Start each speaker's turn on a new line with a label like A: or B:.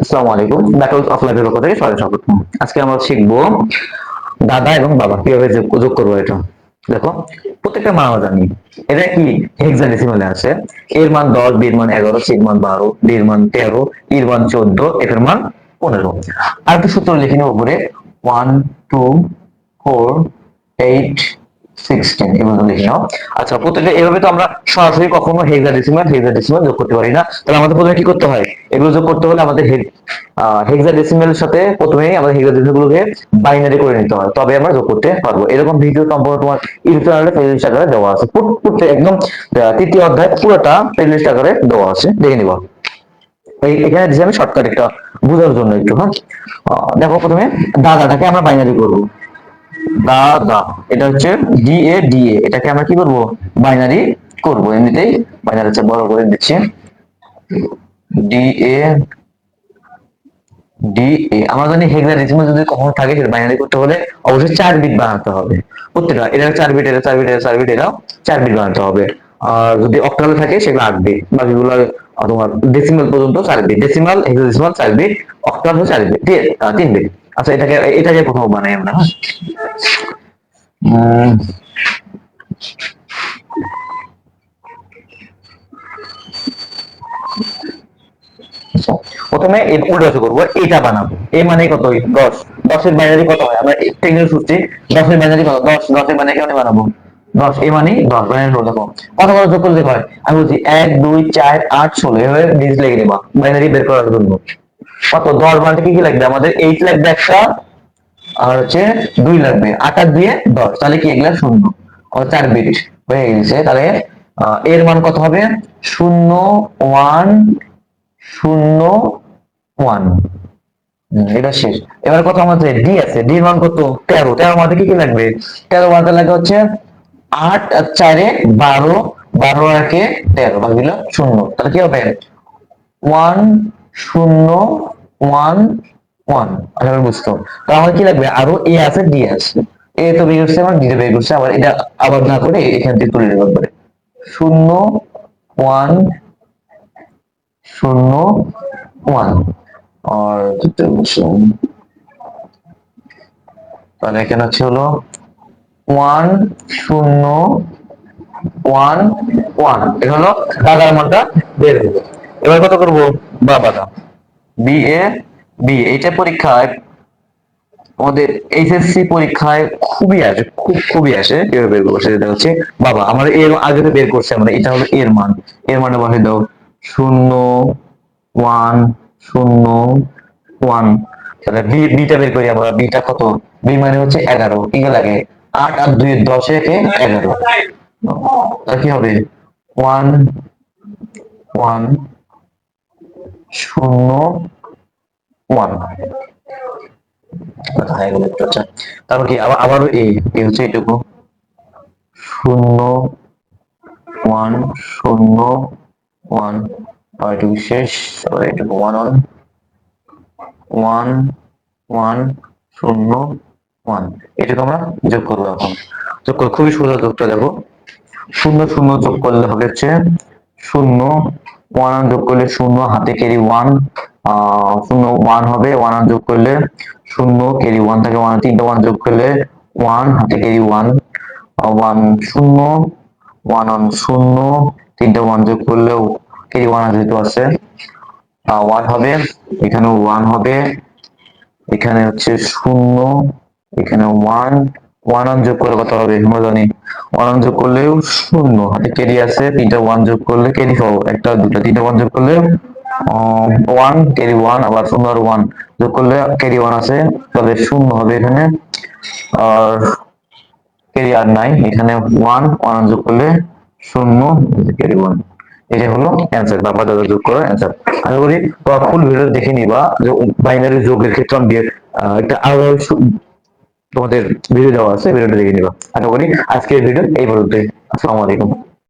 A: আসসালামু আলাইকুম। Battles of লাইফের পক্ষ থেকে সবাই স্বাগত। আজকে আমরা শিখব দাদা এবং বাবা, কীভাবে যোগ করব এটা। দেখো, প্রত্যেকটা মান জানি। এটা কি? হেক্সাডেসিমালে আছে। এর মান দশ বি মান এগারো সি মান বারো ডি মান তেরো ই এর মান চোদ্দ এফ মান পনেরো। আর একটা সূত্র লিখে নেব উপরে। One two four eight sixteen এগুলো লিখে নাও। আচ্ছা প্রত্যেকটা, এভাবে তো আমরা সরাসরি কখনো হেক্সাডেসিমাল হেক্সাডেসিমাল যোগ করতে পারি না। তাহলে আমাদের প্রথমে কি করতে হয়? এগুলো যোগ করতে হলে আমাদের হেক্সাডেসিমালের সাথে প্রথমে আমাদের হেক্সাডেসিমাল গুলোকে বাইনারি করে নিতে হয়। তবে আমরা যোগ করতে পারব। এরকম ভিডিও সম্পূর্ণ তোমার চ্যানেলে প্লেলিস্ট আকারে দেওয়া আছে। পুট- একদম তৃতীয় অধ্যায়, পুরোটা প্লেলিস্ট আকারে দেওয়া আছে। দেখে নিবা। এখানে আমি শর্টকাট একটা, বোঝার জন্য একটু হ্যাঁ? দেখো প্রথমে, দাদাটাকে আমরা বাইনারি করব। দাদা এটা হচ্ছে ডি, এ ডি, এ। এটাকে আমরা কি বাইনারি করব। এমনিতেই বাইনারি হচ্ছে বড় করে দিচ্ছি। D, A D, A. জানি যদি কখনো থাকে, সেটা বাইনারি করতে হলে অবশ্যই চার বিট বানাতে হবে। প্রত্যেকটা এটা চার বিট এটা চার বিট এটা চার বিট এটা চার বিট বানাতে হবে। আর যদি অক্টালে থাকে, সেগুলো আট বিট বাকিগুলো তোমার ডেসিমাল পর্যন্ত চার বিট ডেসিমাল চার বিট অক্টাল চার বিট তিন বিট আচ্ছা এটাকে এটাকে প্রথম বানাই আমরা হ্যাঁ? প্রথমে উল্টো করব এটা বানাবো। এ মানে কত দশ। দশের বাইনারি কত হয়? আমরা টেকনিক সূত্রে দশের বাইনারি কত? দশ। দশের বাইনারি কেমন বানাবো? দশ এ মানে দশ বাইনারি হলো দেখো। কত কত যোগ করলে হয়? আমি বলছি এক দুই চার আট ষোলো এভাবে ডিজিট লেগে নেবা। বাইনারি বের করার জন্য। কত? দশ মানে কি কি লাগবে? আমাদের এইট লাগবে একটা, আর হচ্ছে দুই লাগবে। আট আর দিয়ে দশ। তাহলে কি এগুলা? শূন্য। চার বিট হয়ে গেছে। তাহলে এর মান কত হবে? শূন্য ওয়ান শূন্য ওয়ান। এটা শেষ। এবার কত আমাদের? ডি আছে। ডি মান কত? তেরো। তেরো মাঝে কি কি লাগবে? তেরো মাঝে লাগে হচ্ছে আট আর চারে বারো। বারো একে তেরো। বাকি দিল শূন্য। তাহলে কি হবে? ওয়ান শূন্য, ওয়ান ওয়ান। আশা করি বুঝতো তাহলে কি লাগবে? আরও এ আছে ডি আছে। এ তো বের করছে আমার ডি বের করছে। আবার এটা আবার না করে এখান থেকে তুলে নেবে একবারে শূন্য, ওয়ান শূন্য, ওয়ান। আর তাহলে এখানে হচ্ছে হলো ওয়ান, শূন্য, ওয়ান ওয়ান। এটা হলো দাদার মানটা বের হলো। এবার কত করব? বাবাটা বি এ বি এটা পরীক্ষায় আমাদের এইচএসসি পরীক্ষায় খুবই আসে, খুব, খুবই আসে কীভাবে বের করব, সেটা হচ্ছে বাবা আমরা এর আগে তো বের করছি আমরা, এটা হলো এর মান। এর মানে বসে দাও, শূন্য, ওয়ান শূন্য, ওয়ান। তাহলে বি বিটা বের করি আমরা বিটা কত? বি মানে হচ্ছে এগারো, কি লাগে? আট আর দুই, দশ, একে এগারো। তাহলে কি হবে? ওয়ান ওয়ান শূন্য ওয়ান তারপর কি, আবার, আবারও এ এ হচ্ছে এটুকু শূন্য ওয়ান শূন্য ওয়ান এটুকু শেষ এটুকু ওয়ান ওয়ান ওয়ান ওয়ান শূন্য ওয়ান এটুকু আমরা যোগ করব এখন। যোগ করে খুবই সুন্দর যোগটা দেখো। শূন্য শূন্য যোগ করলে হবে হচ্ছে শূন্য ওয়ান যোগ করলে শূন্য, হাতে ক্যারি ওয়ান শূন্য ওয়ান হবে ওয়ান যোগ করলে শূন্য ক্যারি ওয়ান থেকে ওয়ান তিনটা ওয়ান যোগ করলে ওয়ান হাতে ক্যারি ওয়ান ওয়ান শূন্য ওয়ান ওয়ান শূন্য, তিনটা ওয়ান যোগ করলেও ক্যারি ওয়ান যেহেতু আছে ওয়ান হবে এখানে ওয়ান হবে, এখানে হচ্ছে শূন্য এখানে ওয়ান ওয়ান যোগ করে কত হবে? আমরা ওয়ান যোগ করলেও শূন্য। হাতে কেরি আছে, তিনটা ওয়ান যোগ করলে কেরি সহ একটা, দুটো, তিনটা ওয়ান যোগ করলে ওয়ান কেরি ওয়ান, আবার শূন্য আর ওয়ান যোগ করলে কেরি ওয়ান আছে, তাহলে শূন্য হবে এখানে। আর কেরি আর নাই, এখানে ওয়ান ওয়ান যোগ করলে শূন্য কেরি ওয়ান। এটা হলো অ্যান্সার বাবা দাদা যোগ করে অ্যান্সার আশা করি ফুল ভিডিও দেখে নিবা যে বাইনারি যোগের ক্ষেত্রে আমি একটা আলাদা তোমাদের ভিডিও দেওয়া আছে ভিডিওটা দেখে নিবা। আশা করি আজকের ভিডিও এই পর্যন্ত আসসালামু আলাইকুম।